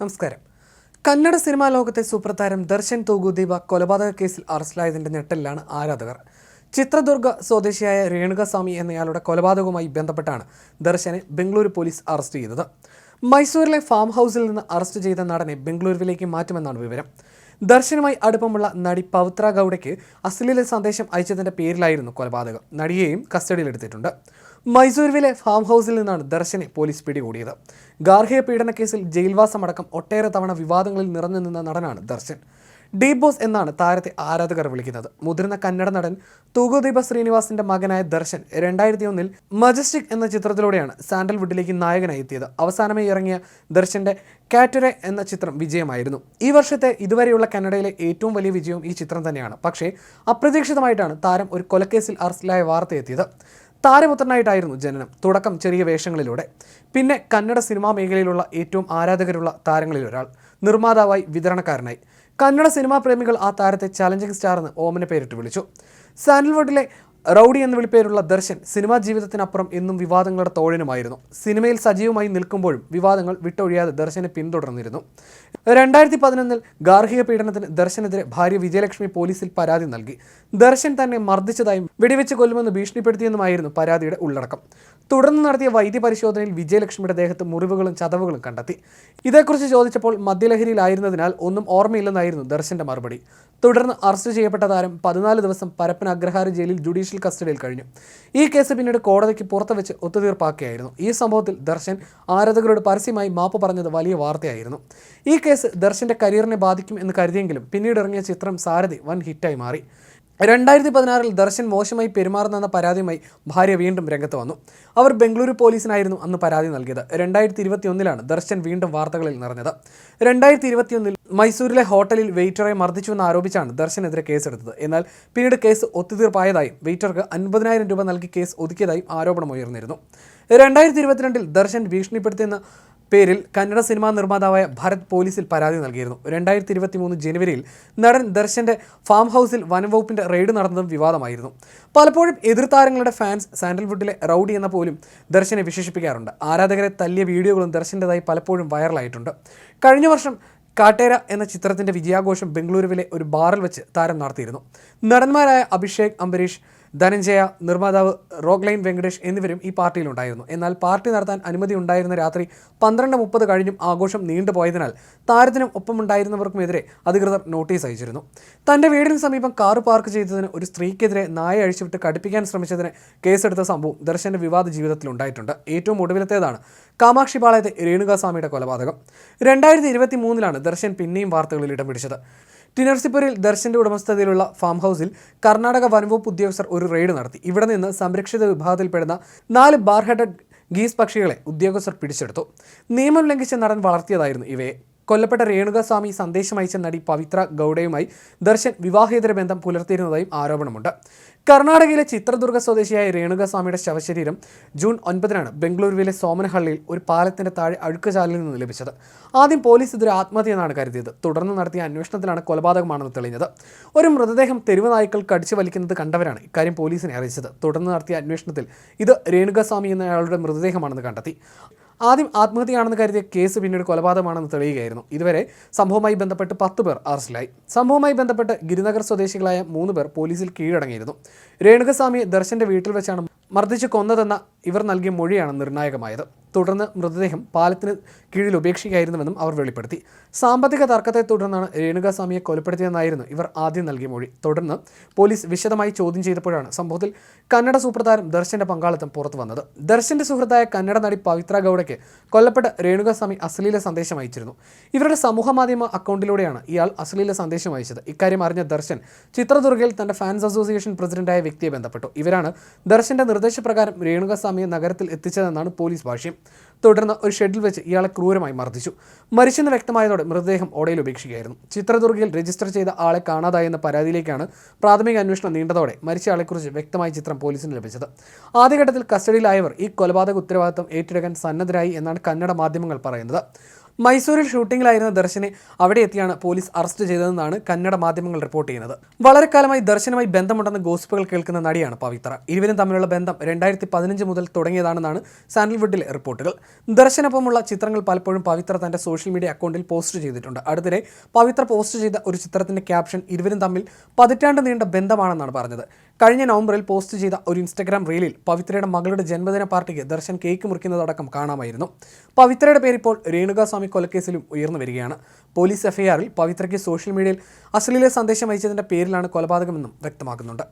നമസ്കാരം. കന്നഡ സിനിമാ ലോകത്തെ സൂപ്രതാരം ദർശൻ തൂഗുദീപ കൊലപാതക കേസിൽ അറസ്റ്റിലായതിന്റെ ഞെട്ടലിലാണ് ആരാധകർ. ചിത്രദുർഗ സ്വദേശിയായ രേണുകസ്വാമി എന്നയാളുടെ കൊലപാതകവുമായി ബന്ധപ്പെട്ടാണ് ദർശനെ ബംഗളൂരു പോലീസ് അറസ്റ്റ് ചെയ്തത്. മൈസൂരിലെ ഫാം ഹൗസിൽ നിന്ന് അറസ്റ്റ് ചെയ്ത നടനെ ബംഗളൂരുവിലേക്ക് മാറ്റുമെന്നാണ് വിവരം. ദർശനുമായി അടുപ്പമുള്ള നടി പവിത്ര ഗൗഡയ്ക്ക് അശ്ലീല സന്ദേശം അയച്ചതിന്റെ പേരിലായിരുന്നു കൊലപാതകം. നടിയെയും കസ്റ്റഡിയിലെടുത്തിട്ടുണ്ട്. മൈസൂരുവിലെ ഫാം ഹൗസിൽ നിന്നാണ് ദർശനെ പോലീസ് പിടികൂടിയത്. ഗാർഹിക പീഡന കേസിൽ ജയിൽവാസമടക്കം ഒട്ടേറെ തവണ വിവാദങ്ങളിൽ നിറഞ്ഞു നിന്ന നടനാണ് ദർശൻ. ഡീപ് ബോസ് എന്നാണ് താരത്തെ ആരാധകർ വിളിക്കുന്നത്. മുതിർന്ന കന്നഡ നടൻ തൂകുദീപ ശ്രീനിവാസിന്റെ മകനായ ദർശൻ രണ്ടായിരത്തി ഒന്നിൽ മജസ്റ്റിക് എന്ന ചിത്രത്തിലൂടെയാണ് സാൻഡൽവുഡിലേക്ക് നായകനായി എത്തിയത്. അവസാനമായി ഇറങ്ങിയ ദർശന്റെ കാറ്ററെ എന്ന ചിത്രം വിജയമായിരുന്നു. ഈ വർഷത്തെ ഇതുവരെയുള്ള കന്നഡയിലെ ഏറ്റവും വലിയ വിജയവും ഈ ചിത്രം തന്നെയാണ്. പക്ഷേ അപ്രതീക്ഷിതമായിട്ടാണ് താരം ഒരു കൊലക്കേസിൽ അറസ്റ്റിലായ വാർത്ത എത്തിയത്. താരപുത്രനായിട്ടായിരുന്നു ജനനം തുടക്കം ചെറിയ വേഷങ്ങളിലൂടെ. പിന്നെ കന്നഡ സിനിമാ മേഖലയിലുള്ള ഏറ്റവും ആരാധകരുള്ള താരങ്ങളിൽ ഒരാൾ നിർമ്മാതാവായി വിതരണക്കാരനായി. കന്നഡ സിനിമാ പ്രേമികൾ ആ താരത്തെ ചലഞ്ചിങ് സ്റ്റാർ എന്ന് ഓമന പേരിട്ട് വിളിച്ചു. സാൻഡൽവുഡിലെ റൗഡി എന്ന വിളിപ്പേരുള്ള ദർശൻ സിനിമാ ജീവിതത്തിനപ്പുറം എന്നും വിവാദങ്ങളുടെ തോഴനുമായിരുന്നു. സിനിമയിൽ സജീവമായി നിൽക്കുമ്പോഴും വിവാദങ്ങൾ വിട്ടൊഴിയാതെ ദർശനെ പിന്തുടർന്നിരുന്നു. രണ്ടായിരത്തി പതിനൊന്നിൽ ഗാർഹിക പീഡനത്തിന് ദർശനെതിരെ ഭാര്യ വിജയലക്ഷ്മി പോലീസിൽ പരാതി നൽകി. ദർശൻ തന്നെ മർദ്ദിച്ചതായും വെടിവെച്ച് കൊല്ലുമെന്ന് ഭീഷണിപ്പെടുത്തിയെന്നുമായിരുന്നു പരാതിയുടെ ഉള്ളടക്കം. തുടർന്ന് നടത്തിയ വൈദ്യപരിശോധനയിൽ വിജയലക്ഷ്മിയുടെ ദേഹത്ത് മുറിവുകളും ചതവുകളും കണ്ടെത്തി. ഇതേക്കുറിച്ച് ചോദിച്ചപ്പോൾ മദ്യലഹരിയിലായിരുന്നതിനാൽ ഒന്നും ഓർമ്മയില്ലെന്നായിരുന്നു ദർശന്റെ മറുപടി. തുടർന്ന് അറസ്റ്റ് ചെയ്യപ്പെട്ട താരം പതിനാല് ദിവസം പരപ്പൻ അഗ്രഹാര ജയിലിൽ ജുഡീഷ്യൽ കസ്റ്റഡിയിൽ കഴിഞ്ഞു. ഈ കേസ് പിന്നീട് കോടതിക്ക് പുറത്ത് വെച്ച് ഒത്തുതീർപ്പാക്കിയായിരുന്നു. ഈ സംഭവത്തിൽ ദർശൻ ആരാധകരോട് പരസ്യമായി മാപ്പ് പറഞ്ഞത് വലിയ വാർത്തയായിരുന്നു. ഈ കേസ് ദർശന്റെ കരിയറിനെ ബാധിക്കും എന്ന് കരുതിയെങ്കിലും പിന്നീട് ഇറങ്ങിയ ചിത്രം സാരഥി വൻ ഹിറ്റായി മാറി. രണ്ടായിരത്തി പതിനാറിൽ ദർശൻ മോശമായി പെരുമാറുന്നെന്ന പരാതിയുമായി ഭാര്യ വീണ്ടും രംഗത്ത് വന്നു. അവർ ബംഗളൂരു പോലീസിനായിരുന്നു അന്ന് പരാതി നൽകിയത്. രണ്ടായിരത്തി ഇരുപത്തി ഒന്നിലാണ് ദർശൻ വീണ്ടും വാർത്തകളിൽ നിറഞ്ഞത്. രണ്ടായിരത്തി ഇരുപത്തിയൊന്നിൽ മൈസൂരിലെ ഹോട്ടലിൽ വെയിറ്ററെ മർദ്ദിച്ചുവെന്ന് ആരോപിച്ചാണ് ദർശനെതിരെ കേസെടുത്തത്. എന്നാൽ പിന്നീട് കേസ് ഒത്തുതീർപ്പായതായും വെയിറ്റർക്ക് അൻപതിനായിരം രൂപ നൽകി കേസ് ഒതുക്കിയതായും ആരോപണം ഉയർന്നിരുന്നു രണ്ടായിരത്തി ഇരുപത്തിരണ്ടിൽ ദർശൻ ഭീഷണിപ്പെടുത്തിയെന്ന പേരിൽ കന്നഡ സിനിമാ നിർമ്മാതാവായ ഭരത് പോലീസിൽ പരാതി നൽകിയിരുന്നു. രണ്ടായിരത്തി ഇരുപത്തി മൂന്ന് ജനുവരിയിൽ നടൻ ദർശന്റെ ഫാം ഹൗസിൽ വനംവകുപ്പിന്റെ റെയ്ഡ് നടന്നതും വിവാദമായിരുന്നു. പലപ്പോഴും എതിർതാരങ്ങളുടെ ഫാൻസ് സാൻഡൽവുഡിലെ റൌഡി എന്ന പോലും ദർശനെ വിശേഷിപ്പിക്കാറുണ്ട്. ആരാധകരെ തല്ലിയ വീഡിയോകളും ദർശന്റെതായി പലപ്പോഴും വൈറലായിട്ടുണ്ട്. കഴിഞ്ഞ വർഷം കാട്ടേര എന്ന ചിത്രത്തിന്റെ വിജയാഘോഷം ബംഗളൂരുവിലെ ഒരു ബാറിൽ വെച്ച് താരം നടത്തിയിരുന്നു. നടന്മാരായ അഭിഷേക് അംബരീഷ് ധനഞ്ജയ നിർമ്മാതാവ് റോഗ്ലൈൻ വെങ്കടേഷ് എന്നിവരും ഈ പാർട്ടിയിലുണ്ടായിരുന്നു. എന്നാൽ പാർട്ടി നടത്താൻ അനുമതി ഉണ്ടായിരുന്ന രാത്രി പന്ത്രണ്ട് മുപ്പത് കഴിഞ്ഞും ആഘോഷം നീണ്ടുപോയതിനാൽ താരത്തിനും ഒപ്പമുണ്ടായിരുന്നവർക്കുമെതിരെ അധികൃതർ നോട്ടീസ് അയച്ചിരുന്നു. തന്റെ വീടിന് സമീപം കാർ പാർക്ക് ചെയ്തതിന് ഒരു സ്ത്രീക്കെതിരെ നായ അഴിച്ചുവിട്ട് കടുപ്പിക്കാൻ ശ്രമിച്ചതിന് കേസെടുത്ത സംഭവം ദർശന്റെ വിവാദ ജീവിതത്തിൽ ഉണ്ടായിട്ടുണ്ട്. ഏറ്റവും ഒടുവിലത്തേതാണ് കാമാക്ഷി പാളയത്തെ രേണുകാസ്വാമിയുടെ കൊലപാതകം. രണ്ടായിരത്തി ഇരുപത്തി മൂന്നിലാണ് ദർശൻ പിന്നെയും വാർത്തകളിൽ ഇടം പിടിച്ചത്. ടിനർസിപ്പൂരിൽ ദർശന്റെ ഉടമസ്ഥതയിലുള്ള ഫാം ഹൗസിൽ കർണാടക വനംവകുപ്പ് ഉദ്യോഗസ്ഥർ ഒരു റെയ്ഡ് നടത്തി. ഇവിടെ നിന്ന് സംരക്ഷിത വിഭാഗത്തിൽപ്പെടുന്ന നാല് ബാർഹെഡഡ് ഗീസ് പക്ഷികളെ ഉദ്യോഗസ്ഥർ പിടിച്ചെടുത്തു. നിയമം ലംഘിച്ച നടൻ വളർത്തിയതായിരുന്നു ഇവയെ. കൊല്ലപ്പെട്ട രേണുകസ്വാമി സന്ദേശം അയച്ച നടി പവിത്ര ഗൗഡയുമായി ദർശൻ വിവാഹേതര ബന്ധം പുലർത്തിയിരുന്നതായും ആരോപണമുണ്ട്. കർണാടകയിലെ ചിത്രദുർഗ സ്വദേശിയായ രേണുകസ്വാമിയുടെ ശവശരീരം ജൂൺ ഒൻപതിനാണ് ബംഗളൂരുവിലെ സോമനഹള്ളിയിൽ ഒരു പാലത്തിന്റെ താഴെ അഴുക്കുചാലിൽ നിന്ന് ലഭിച്ചത്. ആദ്യം പോലീസ് ഇതൊരു ആത്മഹത്യയെന്നാണ് കരുതിയത്. തുടർന്ന് നടത്തിയ അന്വേഷണത്തിലാണ് കൊലപാതകമാണെന്ന് തെളിഞ്ഞത്. ഒരു മൃതദേഹം തെരുവ് നായ്ക്കൾ കടിച്ചു വലിക്കുന്നത് കണ്ടവരാണ് ഇക്കാര്യം പോലീസിനെ അറിയിച്ചത്. തുടർന്ന് നടത്തിയ അന്വേഷണത്തിൽ ഇത് രേണുകസ്വാമി എന്നയാളുടെ മൃതദേഹമാണെന്ന് കണ്ടെത്തി. ആദ്യം ആത്മഹത്യയാണെന്ന് കരുതിയ കേസ് പിന്നീട് കൊലപാതകമാണെന്ന് തെളിയുകയായിരുന്നു. ഇതുവരെ സംഭവവുമായി ബന്ധപ്പെട്ട് പത്ത് പേർ അറസ്റ്റിലായി. സംഭവവുമായി ബന്ധപ്പെട്ട് ഗിരിനഗർ സ്വദേശികളായ മൂന്ന് പേർ പോലീസിൽ കീഴടങ്ങിയിരുന്നു. രേണുകസ്വാമിയെ ദർശന്റെ വീട്ടിൽ വെച്ചാണ് മർദ്ദിച്ച് കൊന്നതെന്ന ഇവർ നൽകിയ മൊഴിയാണ് നിർണായകമായത്. തുടർന്ന് മൃതദേഹം പാലത്തിന് കീഴിൽ ഉപേക്ഷിക്കുകയായിരുന്നുവെന്നും അവർ വെളിപ്പെടുത്തി. സാമ്പത്തിക തർക്കത്തെ തുടർന്നാണ് രേണുകാസ്വാമിയെ കൊലപ്പെടുത്തിയെന്നായിരുന്നു ഇവർ ആദ്യം നൽകിയ മൊഴി. തുടർന്ന് പോലീസ് വിശദമായി ചോദ്യം ചെയ്തപ്പോഴാണ് സംഭവത്തിൽ കന്നഡ സൂപ്രതാരം ദർശന്റെ പങ്കാളിത്തം പുറത്തു വന്നത്. ദർശന്റെ സുഹൃത്തായ കന്നഡ നടി പവിത്ര ഗൗഡയ്ക്ക് കൊല്ലപ്പെട്ട രേണുകാസ്വാമി അശ്ലീല സന്ദേശം അയച്ചിരുന്നു. ഇവരുടെ സമൂഹ മാധ്യമ അക്കൗണ്ടിലൂടെയാണ് ഇയാൾ അശ്ലീല സന്ദേശം അയച്ചത്. ഇക്കാര്യം അറിഞ്ഞ ദർശൻ ചിത്രദുർഗയിൽ തന്റെ ഫാൻസ് അസോസിയേഷൻ പ്രസിഡന്റായ വ്യക്തിയെ ബന്ധപ്പെട്ടു. ഇവരാണ് ദർശന്റെ നിർദ്ദേശപ്രകാരം രേണുകാസ്വാമിയെ നഗരത്തിൽ എത്തിച്ചതെന്നാണ് പോലീസ് ഭാഷ്യം. തുടർന്ന് ഒരു ഷെഡിൽ വെച്ച് ഇയാളെ ക്രൂരമായി മർദ്ദിച്ചു. മരിച്ചെന്ന് വ്യക്തമായതോടെ മൃതദേഹം ഓടയിൽ ഉപേക്ഷിക്കുകയായിരുന്നു. ചിത്രദുർഗയിൽ രജിസ്റ്റർ ചെയ്ത ആളെ കാണാതായെന്ന പരാതിയിലേക്കാണ് പ്രാഥമിക അന്വേഷണം നീണ്ടതോടെ മരിച്ച ആളെക്കുറിച്ച് വ്യക്തമായ ചിത്രം പോലീസിന് ലഭിച്ചത്. ആദ്യഘട്ടത്തിൽ കസ്റ്റഡിയിലായവർ ഈ കൊലപാതക ഉത്തരവാദിത്തം ഏറ്റെടുക്കാൻ സന്നദ്ധരായി എന്നാണ് കന്നഡ മാധ്യമങ്ങൾ പറയുന്നത്. മൈസൂരിൽ ഷൂട്ടിങ്ങിലായിരുന്ന ദർശനെ അവിടെ എത്തിയാണ് പോലീസ് അറസ്റ്റ് ചെയ്തതെന്നാണ് കന്നഡ മാധ്യമങ്ങൾ റിപ്പോർട്ട് ചെയ്യുന്നത്. വളരെ കാലമായി ദർശനുമായി ബന്ധമുണ്ടെന്ന് ഗോസിപ്പുകൾ കേൾക്കുന്ന നടിയാണ് പവിത്ര. ഇരുവരും തമ്മിലുള്ള ബന്ധം രണ്ടായിരത്തി പതിനഞ്ച് മുതൽ തുടങ്ങിയതാണെന്നാണ് സാൻഡൽവുഡിലെ റിപ്പോർട്ടുകൾ. ദർശനൊപ്പമുള്ള ചിത്രങ്ങൾ പലപ്പോഴും പവിത്ര തന്റെ സോഷ്യൽ മീഡിയ അക്കൗണ്ടിൽ പോസ്റ്റ് ചെയ്തിട്ടുണ്ട്. അടുത്തിടെ പവിത്ര പോസ്റ്റ് ചെയ്ത ഒരു ചിത്രത്തിന്റെ ക്യാപ്ഷൻ ഇരുവരും തമ്മിൽ പതിറ്റാണ്ട് നീണ്ട ബന്ധമാണെന്നാണ് പറഞ്ഞത്. കഴിഞ്ഞ നവംബറിൽ പോസ്റ്റ് ചെയ്ത ഒരു ഇൻസ്റ്റഗ്രാം റീലിൽ പവിത്രയുടെ മകളുടെ ജന്മദിന പാർട്ടിക്ക് ദർശൻ കേക്ക് മുറിക്കുന്നതടക്കം കാണാമായിരുന്നു. പവിത്രയുടെ പേരിപ്പോൾ രേണുകാസ്വാമി കൊലക്കേസിലും ഉയർന്നു വരികയാണ്. പോലീസ് എഫ്ഐആറിൽ പവിത്രയ്ക്ക് സോഷ്യൽ മീഡിയയിൽ അശ്ലീല സന്ദേശം അയച്ചതിന്റെ പേരിലാണ് കൊലപാതകമെന്നും വ്യക്തമാക്കുന്നുണ്ട്.